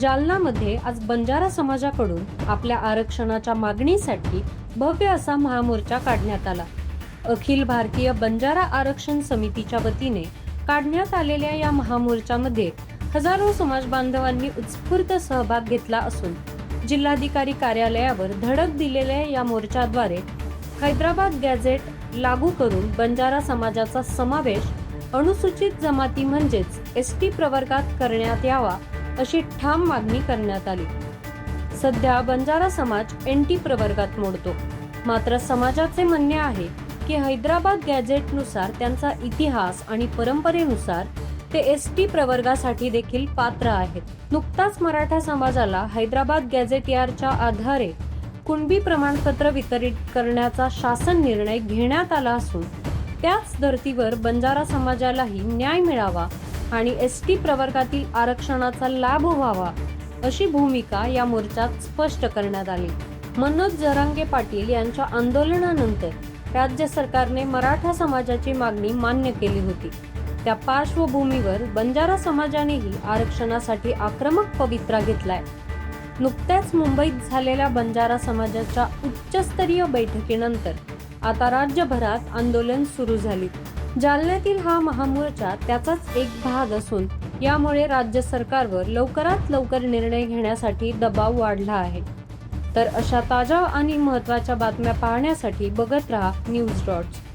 जालनामध्ये आज बंजारा समाजाकडून आपल्या आरक्षणाच्या मागणीसाठी भव्य असा महामोर्चा काढण्यात आला. अखिल भारतीय बंजारा आरक्षण समितीच्या वतीने काढण्यात आलेल्या या महामोर्चामध्ये हजारो समाज बांधवांनी उत्स्फूर्त सहभाग घेतला असून जिल्हाधिकारी कार्यालयावर धडक दिलेल्या या मोर्चाद्वारे हैदराबाद गॅझेट लागू करून बंजारा समाजाचा समावेश अनुसूचित जमाती म्हणजेच एस टी प्रवर्गात करण्यात यावा अशी ठाम मागणी करण्यात आली. सध्या बंजारा समाज एन टी प्रवर्गात मोडतो. मात्र समाजाचे म्हणणे आहे की हैदराबाद गॅझेटनुसार त्यांचा इतिहास आणि परंपरेनुसार ते एस टी प्रवर्गासाठी देखील पात्र आहेत. नुकताच मराठा समाजाला हैदराबाद गॅझेट यारच्या आधारे कुणबी प्रमाणपत्र वितरित करण्याचा शासन निर्णय घेण्यात आला असून त्याच धर्तीवर बंजारा समाजालाही न्याय मिळावा आणि एस टी प्रवर्गातील आरक्षणाचा लाभ व्हावा अशी भूमिका या मोर्चात स्पष्ट करण्यात आली. मनोज जरांगे पाटील यांच्या आंदोलनानंतर राज्य सरकारने मराठा समाजाची मागणी मान्य केली होती. त्या पार्श्वभूमीवर बंजारा समाजानेही आरक्षणासाठी आक्रमक पवित्रा घेतलाय. नुकत्याच मुंबईत झालेल्या बंजारा समाजाच्या उच्चस्तरीय बैठकीनंतर आता राज्यभरात आंदोलन सुरू झाली. जालन्यातील हा महामोर्चा त्याचाच एक भाग असून यामुळे राज्य सरकारवर लवकरात लवकर निर्णय घेण्यासाठी दबाव वाढला आहे. तर अशा ताज्या आणि महत्त्वाच्या बातम्या पाहण्यासाठी बघत रहा न्यूज डॉट्स